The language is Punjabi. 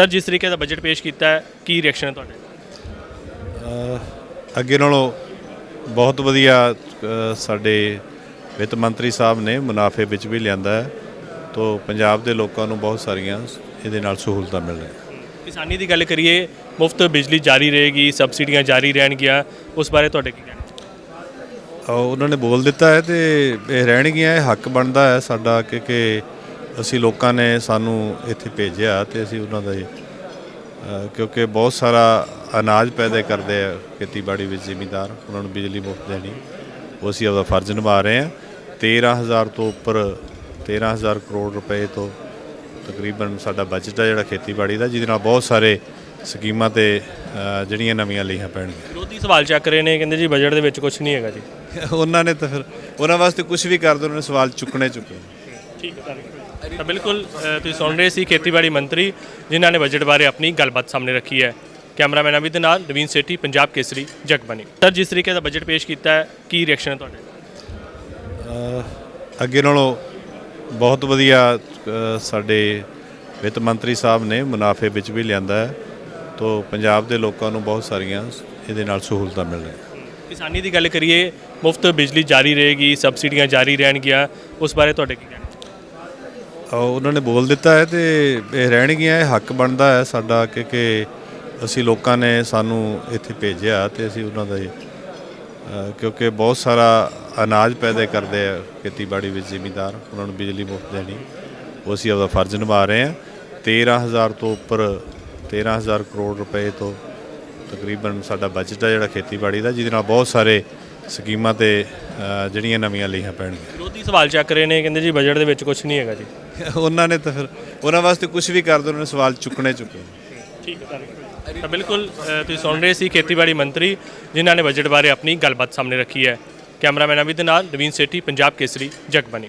ਸਰ ਜਿਸ ਤਰੀਕੇ ਦਾ ਬਜਟ ਪੇਸ਼ ਕੀਤਾ ਹੈ ਕੀ ਰਿਐਕਸ਼ਨ ਹੈ ਤੁਹਾਡੇ? ਅੱਗੇ ਨਾਲੋਂ ਬਹੁਤ ਵਧੀਆ ਸਾਡੇ ਵਿੱਤ ਮੰਤਰੀ ਸਾਹਿਬ ਨੇ ਮੁਨਾਫੇ ਵਿੱਚ ਵੀ ਲਿਆਂਦਾ ਹੈ ਤੋਂ ਪੰਜਾਬ ਦੇ ਲੋਕਾਂ ਨੂੰ ਬਹੁਤ ਸਾਰੀਆਂ ਇਹਦੇ ਨਾਲ ਸਹੂਲਤਾਂ ਮਿਲ ਰਹੀਆਂ। ਕਿਸਾਨੀ ਦੀ ਗੱਲ ਕਰੀਏ ਮੁਫਤ ਬਿਜਲੀ ਜਾਰੀ ਰਹੇਗੀ ਸਬਸਿਡੀਆਂ ਜਾਰੀ ਰਹਿਣਗੀਆਂ ਉਸ ਬਾਰੇ ਤੁਹਾਡੇ ਕੀ ਕਹਿਣਾ? ਉਹਨਾਂ ਨੇ ਬੋਲ ਦਿੱਤਾ ਹੈ ਤੇ ਇਹ ਰਹਿਣਗੀਆਂ ਇਹ ਹੱਕ ਬਣਦਾ ਹੈ ਸਾਡਾ ਕਿ ਕਿ ਅਸੀਂ ਲੋਕਾਂ ਨੇ ਸਾਨੂੰ ਇੱਥੇ ਭੇਜਿਆ ਤੇ ਅਸੀਂ ਉਹਨਾਂ ਦਾ ਕਿਉਂਕਿ ਬਹੁਤ ਸਾਰਾ ਅਨਾਜ ਪੈਦਾ ਕਰਦੇ ਆ ਖੇਤੀਬਾੜੀ ਵਿੱਚ ਜ਼ਿਮੀਂਦਾਰ ਉਹਨਾਂ ਨੂੰ ਬਿਜਲੀ ਮੁਫਤ ਦੇਣੀ ਉਹ ਅਸੀਂ ਆਪਦਾ ਫਰਜ਼ ਨਿਭਾ ਰਹੇ ਹਾਂ। 13000 ਤੋਂ ਉੱਪਰ 13000 ਕਰੋੜ ਰੁਪਏ ਤੋਂ ਤਕਰੀਬਨ ਸਾਡਾ ਬਜਟ ਹੈ ਜਿਹੜਾ ਖੇਤੀਬਾੜੀ ਦਾ ਜਿਹਦੇ ਨਾਲ ਬਹੁਤ ਸਾਰੇ ਸਕੀਮਾਂ ਤੇ ਜਿਹੜੀਆਂ ਨਵੀਆਂ ਲਈਆਂ ਪੈਣਗੀਆਂ। ਵਿਰੋਧੀ ਸਵਾਲ ਚੱਕ ਰਹੇ ਨੇ ਕਹਿੰਦੇ ਜੀ ਬਜਟ ਦੇ ਵਿੱਚ ਕੁਝ ਨਹੀਂ ਹੈਗਾ ਜੀ। ਉਹਨਾਂ ਨੇ ਤਾਂ ਫਿਰ ਉਹਨਾਂ ਵਾਸਤੇ ਕੁਝ ਵੀ ਕਰ ਦੋ ਉਹਨਾਂ ਨੇ ਸਵਾਲ ਚੁੱਕਣੇ ਚੁੱਕਣੇ ਠੀਕ ਹੈ ਤਾਂ ਬਿਲਕੁਲ ਅ, ਤੁਸੀਂ ਸੁਣ ਰਹੇ ਸੀ ਖੇਤੀਬਾੜੀ ਮੰਤਰੀ ਜਿਨ੍ਹਾਂ ਨੇ ਬਜਟ ਬਾਰੇ ਆਪਣੀ ਗੱਲਬਾਤ ਸਾਹਮਣੇ ਰੱਖੀ ਹੈ। ਕੈਮਰਾਮੈਨ ਅਮਿਤ ਦੇ ਨਾਲ ਨਵੀਨ ਸੇਠੀ ਪੰਜਾਬ ਕੇਸਰੀ ਜਗਬਾਨੀ ਸਰ ਜਿਸ ਤਰੀਕੇ ਦਾ ਬਜਟ ਪੇਸ਼ ਕੀਤਾ ਹੈ ਕੀ ਰਿਐਕਸ਼ਨ ਹੈ ਤੁਹਾਡੇ? ਅੱਗੇ ਨਾਲੋਂ ਬਹੁਤ ਵਧੀਆ ਅ, ਸਾਡੇ ਵਿੱਤ ਮੰਤਰੀ ਸਾਹਿਬ ਨੇ ਮੁਨਾਫੇ ਵਿੱਚ ਵੀ ਲਿਆਂਦਾ ਹੈ ਤੋਂ ਪੰਜਾਬ ਦੇ ਲੋਕਾਂ ਨੂੰ ਬਹੁਤ ਸਾਰੀਆਂ ਇਹਦੇ ਨਾਲ ਸਹੂਲਤਾਂ ਮਿਲ ਰਹੀਆਂ। ਕਿਸਾਨੀ ਦੀ ਗੱਲ ਕਰੀਏ ਮੁਫਤ ਬਿਜਲੀ ਜਾਰੀ ਰਹੇਗੀ ਸਬਸਿਡੀਆਂ ਜਾਰੀ ਰਹਿਣਗੀਆਂ ਉਸ ਬਾਰੇ ਤੁਹਾਡੇ ਕੀ ਕਹਿਣਾ? ਉਹਨਾਂ ਨੇ ਬੋਲ ਦਿੱਤਾ ਹੈ ਤੇ ਇਹ ਰਹਿਣਗੀਆਂ ਇਹ ਹੱਕ ਬਣਦਾ ਹੈ ਸਾਡਾ ਕਿ ਕਿ ਅਸੀਂ ਲੋਕਾਂ ਨੇ ਸਾਨੂੰ ਇੱਥੇ ਭੇਜਿਆ ਤੇ ਅਸੀਂ ਉਹਨਾਂ ਦਾ ਕਿਉਂਕਿ ਬਹੁਤ ਸਾਰਾ ਅਨਾਜ ਪੈਦਾ ਕਰਦੇ ਆ ਖੇਤੀਬਾੜੀ ਵਿੱਚ ਜ਼ਿਮੀਦਾਰ, ਉਹਨਾਂ ਨੂੰ ਬਿਜਲੀ ਮੁਫਤ ਦੇਣੀ, ਉਹ ਅਸੀਂ ਆਪਦਾ ਫਰਜ਼ ਨਿਭਾ ਰਹੇ ਹਾਂ। 13000 ਤੋਂ ਉੱਪਰ 13000 ਕਰੋੜ ਰੁਪਏ ਤੋਂ ਤਕਰੀਬਨ ਸਾਡਾ ਬਜਟ ਹੈ ਜਿਹੜਾ ਖੇਤੀਬਾੜੀ ਦਾ, ਜਿਹਦੇ ਨਾਲ ਬਹੁਤ ਸਾਰੇ ਸਕੀਮਾਂ ਤੇ ਅ, ਜਿਹੜੀਆਂ ਨਵੀਆਂ ਲਈਆਂ ਪੈਣਗੀਆਂ। ਵਿਰੋਧੀ ਸਵਾਲ ਚੱਕ ਰਹੇ ਨੇ ਕਹਿੰਦੇ ਜੀ ਬਜਟ ਦੇ ਵਿੱਚ ਕੁਝ ਨਹੀਂ ਹੈਗਾ ਜੀ। ਉਹਨਾਂ ਨੇ ਤਾਂ ਫਿਰ ਉਹਨਾਂ ਵਾਸਤੇ ਕੁਝ ਵੀ ਕਰ ਦੋ ਉਹਨਾਂ ਨੇ ਸਵਾਲ ਚੁੱਕਣੇ ਚੁੱਕਣੇ ਠੀਕ ਹੈ ਤਾਂ ਬਿਲਕੁਲ ਅ, ਤੁਸੀਂ ਸੁਣ ਰਹੇ ਸੀ ਖੇਤੀਬਾੜੀ ਮੰਤਰੀ ਜਿਨ੍ਹਾਂ ਨੇ ਬਜਟ ਬਾਰੇ ਆਪਣੀ ਗੱਲਬਾਤ ਸਾਹਮਣੇ ਰੱਖੀ ਹੈ। ਕੈਮਰਾਮੈਨ ਅਮਿਤ ਦੇ ਨਾਲ ਨਵੀਨ ਸੇਠੀ ਪੰਜਾਬ ਕੇਸਰੀ ਜਗਬਾਨੀ